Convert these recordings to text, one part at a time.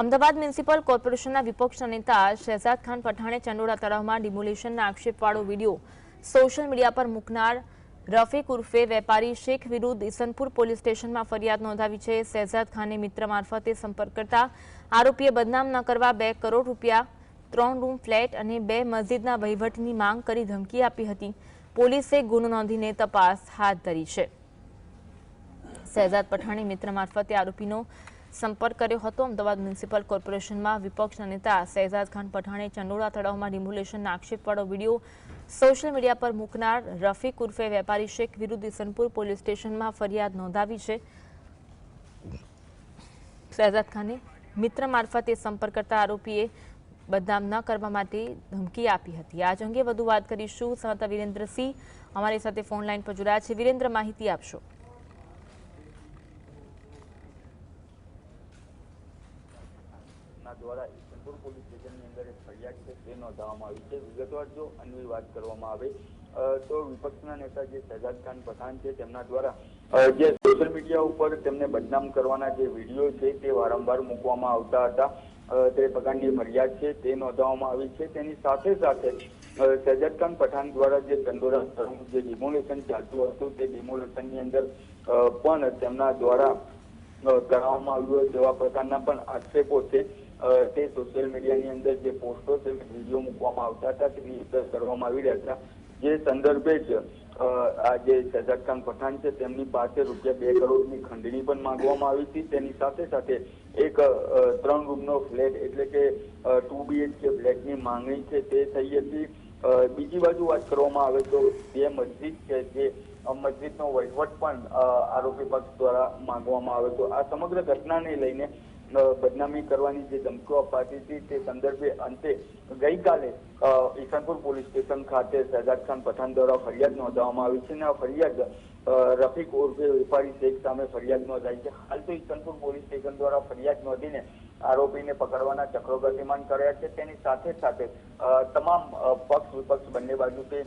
Ahmedabad municipal કોર્પોરેશનના વિપક્ષના નેતા શહેજાદ ખાન પઠાણે ચંડોળા તળાવમાં ડિમોલિશનના આક્ષેપવાળો વીડિયો સોશિયલ મીડિયા પર મૂકનાર રફીક ઉર્ફે વેપારી શેખ વિરુદ્ધ ઇસનપુર પોલીસ સ્ટેશનમાં ફરિયાદ નોંધાવી છે. શહેજાદ ખાને મિત્ર મારફતે સંપર્ક કરતા આરોપીએ બદનામ ન કરવા બે કરોડ રૂપિયા, ત્રણ રૂમ, ફ્લેટ અને બે મસ્જિદના વહીવટની માંગ કરી ધમકી આપી હતી. પોલીસે ગુનો નોંધીને તપાસ હાથ ધરી છે. શહેજાદ પઠાણે મિત્ર મારફતે આરોપીનો સંપર્ક કર્યો હતો. અમદાવાદ મ્યુનિસિપલ કોર્પોરેશનમાં વિપક્ષના નેતા શહેજાદ ખાન પઠાણે ચંડોળા તળાવમાં ડિમોલેશનના આક્ષેપવાળો વીડિયો સોશિયલ મીડિયા પર મૂકનાર રફીક ઉર્ફે વેપારી શેખ વિરુદ્ધ ઇસનપુર પોલીસ સ્ટેશનમાં ફરિયાદ નોંધાવી છે. શહેજાદ ખાને મિત્ર મારફતે સંપર્ક કરતા આરોપીએ બદનામ ન કરવા માટે ધમકી આપી હતી. આજ અંગે વધુ વાત કરીશું. સંવાદદાતા વિરેન્દ્રસિંહ અમારી સાથે ફોન લાઈન પર જોડાયા છે. વિરેન્દ્ર, માહિતી આપશો? ના દ્વારા ઇસનપુર પોલીસ સ્ટેશનની અંદર ફરિયાદ છે તે નોંધાવવામાં આવી છે. વિગતવાર જો અન્ય વાત કરવામાં આવે તો વિપક્ષના નેતા જે શહેજાદ ખાન પઠાણ છે, તેમના દ્વારા જે સોશિયલ મીડિયા ઉપર તેમને બદનામ કરવાના જે વીડિયો છે, તે વારંવાર મૂકવામાં આવતા હતા. તે પ્રકારની મર્યાદ છે, તે નોંધાવવામાં આવી છે. તેની સાથે સાથે શહેજાદ ખાન પઠાણ દ્વારા જે ચંદોરા તરફ જે ડિમોલેશન ચાલતું હતું, તે ડિમોલેશનની અંદર પણ તેમના દ્વારા કરાવવામાં આવ્યું તેવા પ્રકારના પણ આક્ષેપો છે. તે સોશિયલ મીડિયાની અંદર જે પોસ્ટો છે વીડિયો મૂકવામાં આવતા હતા તેની અંદર કરવામાં આવી રહ્યા હતા. જે સંદર્ભે જ આ જે શહેજાદ ખાન પઠાણ છે, તેમની પાસે રૂપિયા બે કરોડની ખંડણી પણ માંગવામાં આવી હતી. તેની સાથે સાથે એક ત્રણ રૂમનો ફ્લેટ એટલે કે ટુ બીએચકે ફ્લેટની માંગણી છે, તે થઈ હતી. બીજી બાજુ વાત કરવામાં આવે તો બે મસ્જિદ છે, જે મસ્જિદનો વહીવટ પણ આરોપી પક્ષ દ્વારા માંગવામાં આવે તો આ સમગ્ર ઘટનાને લઈને બદનામી કરવાની જે ધમકીઓ અપાતી હતી તે સંદર્ભે અંતે ગઈકાલે ઈસનપુર પોલીસ સ્ટેશન ખાતે શહેજાદ ખાન પઠાણ દ્વારા ફરિયાદ નોંધાવવામાં આવી છે અને આ ફરિયાદ રફીક ઉર્ફે વેપારી શેખ સામે ફરિયાદ નોંધાઈ છે. હાલ તો ઈસનપુર પોલીસ સ્ટેશન દ્વારા ફરિયાદ નોંધીને આરોપીને પકડવાના ચક્રો ગતિમાન કર્યા છે. તેની સાથે સાથે તમામ પક્ષ વિપક્ષ બંને બાજુ કે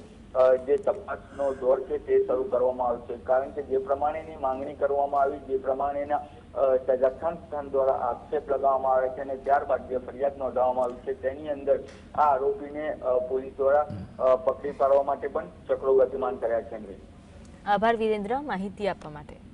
જે તપાસનો દોર છે તે શરૂ કરવામાં આવશે કારણ કે જે પ્રમાણેની માંગણી કરવામાં આવી, જે પ્રમાણેના અ, સ્થાન દ્વારા આક્ષેપ લગાવવામાં આવે છે અને ત્યારબાદ જે ફરિયાદ નોંધાવવામાં આવી છે તેની અંદર આ આરોપીને પોલીસ દ્વારા પકડી પાડવા માટે પણ ચક્રો ગતિમાન કર્યા છે આભાર વિરેન્દ્ર. માહિતી આપવા માટે.